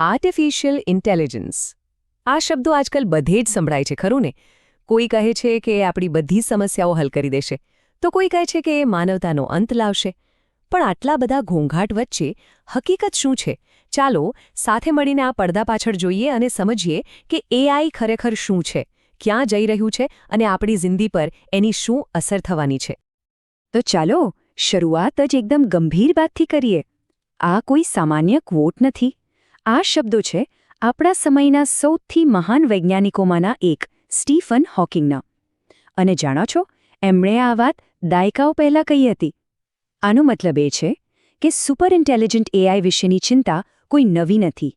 Artificial intelligence આ શબ્દો આજકાલ બધે જ સંભળાય છે, ખરું ને? કોઈ કહે છે કે એ આપણી બધી સમસ્યાઓ હલ કરી દેશે, તો કોઈ કહે છે કે એ માનવતાનો અંત લાવશે. પણ આટલા બધા ઘોંઘાટ વચ્ચે હકીકત શું છે? ચાલો સાથે મળીને આ પડદા પાછળ જોઈએ અને સમજીએ કે એઆઈ ખરેખર શું છે, ક્યાં જઈ રહ્યું છે અને આપણી જિંદગી પર એની શું અસર થવાની છે. તો ચાલો શરૂઆત જ એકદમ ગંભીર વાતથી કરીએ. આ કોઈ સામાન્ય ક્વોટ નથી. આ શબ્દો છે આપણા સમયના સૌથી મહાન વૈજ્ઞાનિકોમાંના એક, સ્ટીફન હોકિંગના. અને જાણો છો, એમણે આ વાત દાયકાઓ પહેલાં કહી હતી. આનો મતલબ એ છે કે સુપર ઇન્ટેલિજન્ટ એઆઈ વિશેની ચિંતા કોઈ નવી નથી.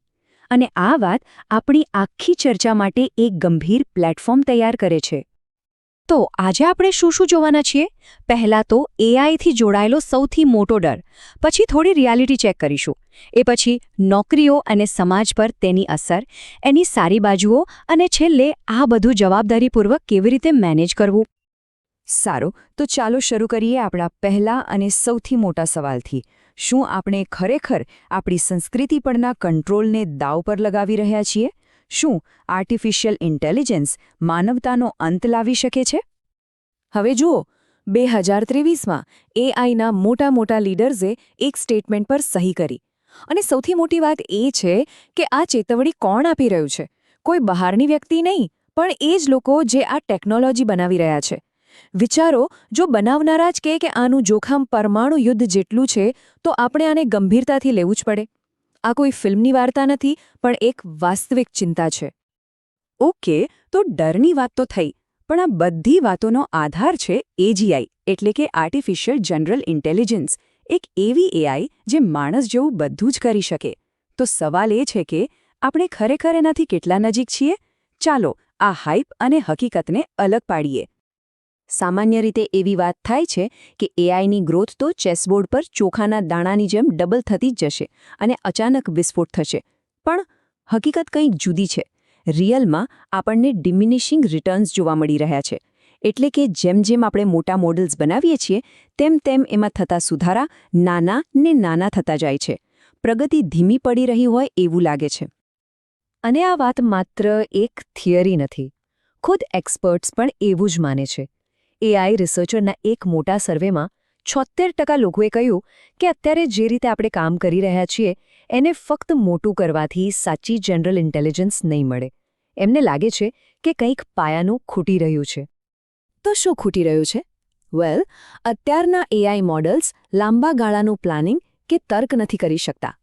અને આ વાત આપણી આખી ચર્ચા માટે એક ગંભીર પ્લેટફોર્મ તૈયાર કરે છે. તો આજે આપણે શું શું જોવાના છીએ? પહેલાં તો એઆઈથી જોડાયેલો સૌથી મોટો ડર. પછી થોડી રિયાલિટી ચેક કરીશું. એ પછી નોકરીઓ અને સમાજ પર તેની અસર, એની સારી બાજુઓ અને છેલ્લે આ બધું જવાબદારીપૂર્વક કેવી રીતે મેનેજ કરવું? સારું, તો ચાલો શરૂ કરીએ આપણા પહેલા અને સૌથી મોટા સવાલથી. શું આપણે ખરેખર આપણી સંસ્કૃતિ પરના કંટ્રોલને દાવ પર લગાવી રહ્યા છીએ? શું આર્ટિફિશિયલ ઇન્ટેલિજન્સ માનવતાનો અંત લાવી શકે છે? હવે જુઓ, બે હજાર ત્રેવીસમાં એઆઈના મોટા મોટા લીડર્સે એક સ્ટેટમેન્ટ પર સહી કરી. અને સૌથી મોટી વાત એ છે કે આ ચેતવણી કોણ આપી રહ્યું છે? કોઈ બહારની વ્યક્તિ નહીં, પણ એ જ લોકો જે આ ટેકનોલોજી બનાવી રહ્યા છે. વિચારો, જો બનાવનારા જ કે આનું જોખમ પરમાણુ યુદ્ધ જેટલું છે, તો આપણે આને ગંભીરતાથી લેવું જ પડે. આ કોઈ ફિલ્મની વાર્તા નથી, પણ એક વાસ્તવિક ચિંતા છે. ઓકે, તો ડરની વાત તો થઈ, પણ આ બધી વાતોનો આધાર છે એજીઆઈ, એટલે કે આર્ટિફિશિયલ જનરલ ઇન્ટેલિજન્સ, એક એવી એઆઈ જે માણસ જેવું બધું જ કરી શકે. તો સવાલ એ છે કે, આપણે ખરેખર એનાથી કેટલા નજીક છીએ? ચાલો, આ હાઇપ અને હકીકતને અલગ પાડીએ. સામાન્ય રીતે એવી વાત થાય છે કે એઆઈની ગ્રોથ તો ચેસબોર્ડ પર ચોખાના દાણાની જેમ ડબલ થતી જ જશે અને અચાનક વિસ્ફોટ થશે. પણ હકીકત કંઈક જુદી છે. રિયલમાં આપણને ડિમિનિશિંગ રિટર્ન્સ જોવા મળી રહ્યા છે. એટલે કે જેમ જેમ આપણે મોટા મોડલ્સ બનાવીએ છીએ, તેમ તેમ એમાં થતા સુધારા નાના ને નાના થતા જાય છે. પ્રગતિ ધીમી પડી રહી હોય એવું લાગે છે. અને આ વાત માત્ર એક થિયરી નથી. ખુદ એક્સપર્ટ્સ પણ એવું જ માને છે. એઆઈ રિસર્ચરના એક મોટા સર્વેમાં છોતેર ટકા લોકોએ કહ્યું કે અત્યારે જે રીતે આપણે કામ કરી રહ્યા છીએ, એને ફક્ત મોટું કરવાથી સાચી જનરલ ઇન્ટેલિજન્સ નહીં મળે. એમને લાગે છે કે કંઈક પાયાનું ખૂટી રહ્યું છે. તો શું ખૂટી રહ્યું છે? વેલ અત્યારના એઆઈ મોડલ્સ લાંબા ગાળાનું પ્લાનિંગ કે તર્ક નથી કરી શકતા.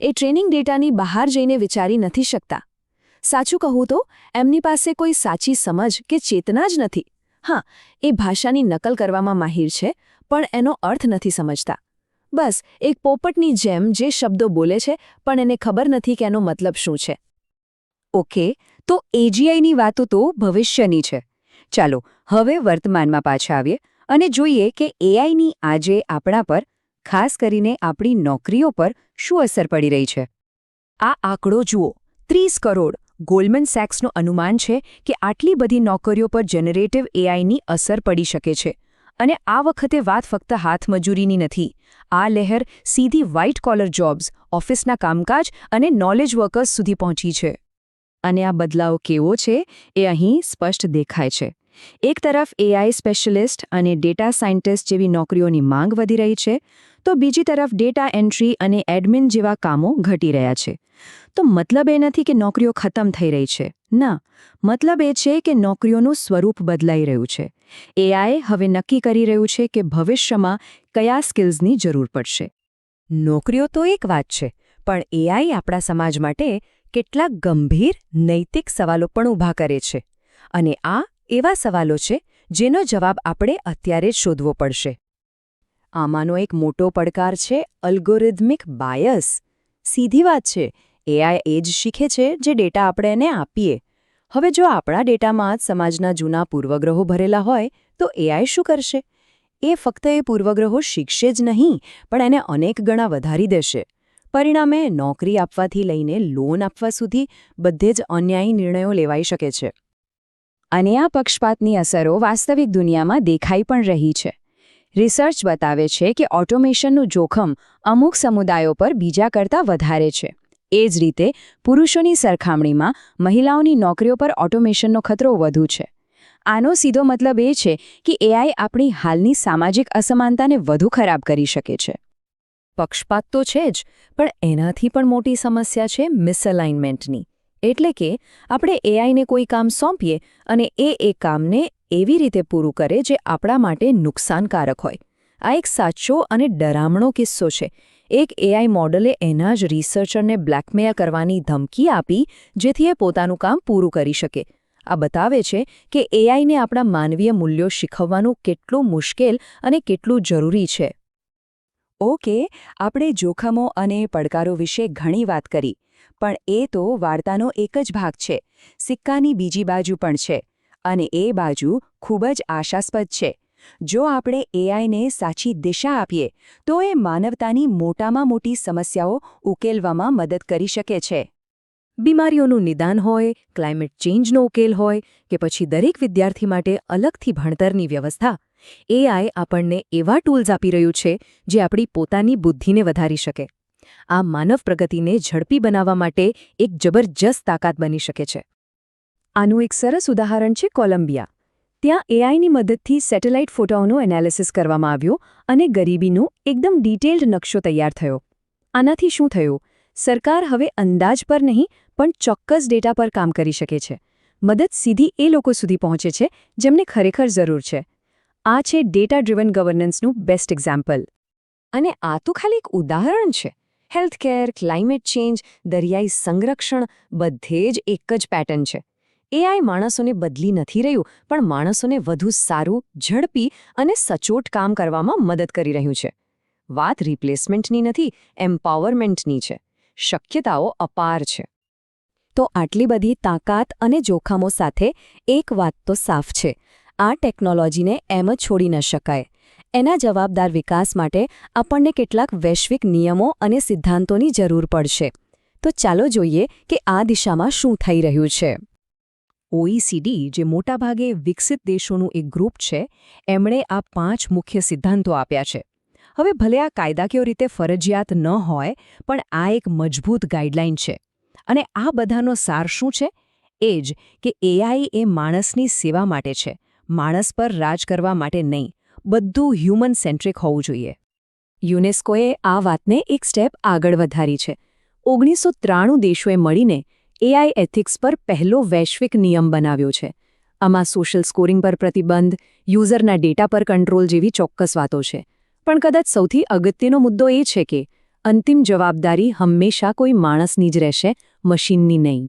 એ ટ્રેનિંગ ડેટાની બહાર જઈને વિચારી નથી શકતા. સાચું કહું તો, એમની પાસે કોઈ સાચી સમજ કે ચેતના જ નથી. હા, એ ભાષાની નકલ કરવામાં માહિર છે, પણ એનો અર્થ નથી સમજતા. બસ, એક પોપટની જેમ જે શબ્દો બોલે છે, પણ એને ખબર નથી કે એનો મતલબ શું છે. ઓકે, તો એજીઆઈની વાતો તો ભવિષ્યની છે. ચાલો, હવે વર્તમાનમાં પાછા આવીએ અને જોઈએ કે એઆઈની આજે આપણા પર, ખાસ કરીને આપણી નોકરીઓ પર, શું અસર પડી રહી છે. આ આંકડો જુઓ, ત્રીસ કરોડ ગોલ્ડમેન સેક્સનું અનુમાન છે કે આટલી બધી નોકરીઓ પર જનરેટિવ એઆઈની અસર પડી શકે છે. અને આ વખતે વાત ફક્ત હાથમજૂરીની નથી. આ લહેર સીધી વ્હાઇટ કોલર જોબ્સ ઓફિસના કામકાજ અને નોલેજ વર્કર્સ સુધી પહોંચી છે. અને આ બદલાવ કેવો છે એ અહીં સ્પષ્ટ દેખાય છે. એક તરફ એઆઈ સ્પેશિયલિસ્ટ અને ડેટા સાયન્ટિસ્ટ જેવી નોકરીઓની માંગ વધી રહી છે, તો બીજી તરફ ડેટા એન્ટ્રી અને એડમિન જેવા કામો ઘટી રહ્યા છે. તો મતલબ એ નથી કે નોકરીઓ ખતમ થઈ રહી છે. ના, મતલબ એ છે કે નોકરીઓનું સ્વરૂપ બદલાઈ રહ્યું છે. એઆઈ હવે નક્કી કરી રહ્યું છે કે ભવિષ્યમાં કયા સ્કિલ્સની જરૂર પડશે. નોકરીઓ તો એક વાત છે, પણ એઆઈ આપણા સમાજ માટે કેટલાક ગંભીર નૈતિક સવાલો પણ ઊભા કરે છે. અને આ એવા સવાલો છે, જેનો જવાબ આપણે અત્યારે જ શોધવો પડશે. આમાંનો એક મોટો પડકાર છે, અલ્ગોરિધમિક બાયસ. સીધી વાત છે એઆઈ એ જ શીખે છે, જે ડેટા આપણે એને આપીએ. હવે જો આપણા ડેટામાં સમાજના જૂના પૂર્વગ્રહો ભરેલા હોય, તો એઆઈ શું કરશે? એ ફક્ત એ પૂર્વગ્રહો શીખશે જ નહીં, પણ એને અનેક ગણા વધારી દેશે. પરિણામે નોકરી આપવાથી લઈને લોન આપવા સુધી બધે જ અન્યાયી નિર્ણયો લેવાઈ શકે છે. અને આ પક્ષપાતની અસરો વાસ્તવિક દુનિયામાં દેખાઈ પણ રહી છે. રિસર્ચ બતાવે છે કે ઓટોમેશનનું જોખમ અમુક સમુદાયો પર બીજા કરતાં વધારે છે. એ જ રીતે, પુરુષોની સરખામણીમાં મહિલાઓની નોકરીઓ પર ઓટોમેશનનો ખતરો વધુ છે. આનો સીધો મતલબ એ છે કે એઆઈ આપણી હાલની સામાજિક અસમાનતાને વધુ ખરાબ કરી શકે છે. પક્ષપાત તો છે જ, પણ એનાથી પણ મોટી સમસ્યા છે મિસઅલાઇનમેન્ટની એટલે કે આપણે એઆઈને કોઈ કામ સોંપીએ અને એ એ કામને એવી રીતે પૂરું કરે જે આપણા માટે નુકસાનકારક હોય. આ એક સાચો અને ડરામણો કિસ્સો છે. એક એઆઈ મોડલે એના જ રિસર્ચરને બ્લેકમેલ કરવાની ધમકી આપી જેથી એ પોતાનું કામ પૂરું કરી શકે. આ બતાવે છે કે એઆઈને આપણા માનવીય મૂલ્યો શીખવવાનું કેટલું મુશ્કેલ અને કેટલું જરૂરી છે. ઓકે, આપણે જોખમો અને પડકારો વિશે ઘણી વાત કરી. પણ એ તો વાર્તાનો એક જ ભાગ છે. સિક્કાની બીજી બાજુ પણ છે. અને એ બાજુ ખૂબ જ આશાસ્પદ છે. જો આપણે એઆઈને સાચી દિશા આપીએ, તો એ માનવતાની મોટામાં મોટી સમસ્યાઓ ઉકેલવામાં મદદ કરી શકે છે. બીમારીઓનું નિદાન હોય, ક્લાઇમેટ ચેન્જનો ઉકેલ હોય, કે પછી દરેક વિદ્યાર્થી માટે અલગથી ભણતરની વ્યવસ્થા એઆઈ આપણને એવા ટૂલ્સ આપી રહ્યું છે, જે આપણી પોતાની બુદ્ધિને વધારી શકે. આ માનવ પ્રગતિને ઝડપી બનાવવા માટે એક જબરજસ્ત તાકાત બની શકે છે. આનું એક સરસ ઉદાહરણ છે કોલંબિયા. ત્યાં એઆઈની મદદથી સેટેલાઇટ ફોટાઓનું એનાલિસિસ કરવામાં આવ્યું અને ગરીબીનો એકદમ ડિટેલ્ડ નકશો તૈયાર થયો. આનાથી શું થયું? સરકાર હવે અંદાજ પર નહીં, પણ ચોક્કસ ડેટા પર કામ કરી શકે છે. મદદ સીધી એ લોકો સુધી પહોંચે છે જેમને ખરેખર જરૂર છે. આ છે ડેટા ડ્રિવન ગવર્નન્સનું બેસ્ટ એક્ઝામ્પલ. અને આ તો ખાલી એક ઉદાહરણ છે. હેલ્થકેર, ક્લાઇમેટ ચેન્જ, દરિયાઈ સંરક્ષણ બધે જ એક જ પેટર્ન છે. એઆઈ માણસોને બદલી નથી રહ્યું, પણ માણસોને વધુ સારું, ઝડપી અને સચોટ કામ કરવામાં મદદ કરી રહ્યું છે. વાત રિપ્લેસમેન્ટની નથી, એમ્પાવરમેન્ટની છે. શક્યતાઓ અપાર છે. તો આટલી બધી તાકાત અને જોખમો સાથે એક વાત તો સાફ છે. આ ટેકનોલોજીને એમ જ છોડી ન શકાય. એના જવાબદાર વિકાસ માટે આપણને કેટલાક વૈશ્વિક નિયમો અને સિદ્ધાંતોની જરૂર પડશે. તો ચાલો જોઈએ કે આ દિશામાં શું થઈ રહ્યું છે. ઓઈસીડી જે મોટાભાગે વિકસિત દેશોનું એક ગ્રુપ છે, એમણે આ પાંચ મુખ્ય સિદ્ધાંતો આપ્યા છે. હવે ભલે આ કાયદાકીય રીતે ફરજિયાત ન હોય, પણ આ એક મજબૂત ગાઈડલાઈન છે. અને આ બધાનો સાર શું છે? એ જ કે એઆઈ એ માણસની સેવા માટે છે. માણસ પર રાજ કરવા માટે નહીં. બધું હ્યુમન સેન્ટ્રિક હોવું જોઈએ. યુનેસ્કોએ આ વાતને એક સ્ટેપ આગળ વધારી છે. ઓગણીસો ત્રાણું દેશોએ મળીને એઆઈ એથિક્સ પર પહેલો વૈશ્વિક નિયમ બનાવ્યો છે. આમાં સોશિયલ સ્કોરિંગ પર પ્રતિબંધ, યુઝરના ડેટા પર કંટ્રોલ જેવી ચોક્કસ વાતો છે. પણ કદાચ સૌથી અગત્યનો મુદ્દો એ છે કે અંતિમ જવાબદારી હંમેશા કોઈ માણસની જ રહેશે, મશીનની નહીં.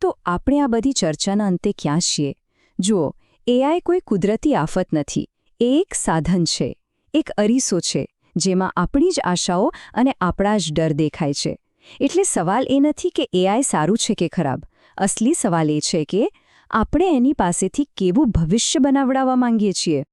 તો આપણે આ બધી ચર્ચાના અંતે ક્યાં છીએ? જુઓ એઆઈ કોઈ કુદરતી આફત નથી. એક સાધન છે, એક અરીસો છે, જેમાં આપણી જ આશાઓ અને આપણા જ ડર દેખાય છે. એટલે સવાલ એ નથી કે એઆઈ સારું છે કે ખરાબ. અસલી સવાલ એ છે કે આપણે એની પાસેથી કેવું ભવિષ્ય બનાવડાવવા માંગીએ છીએ?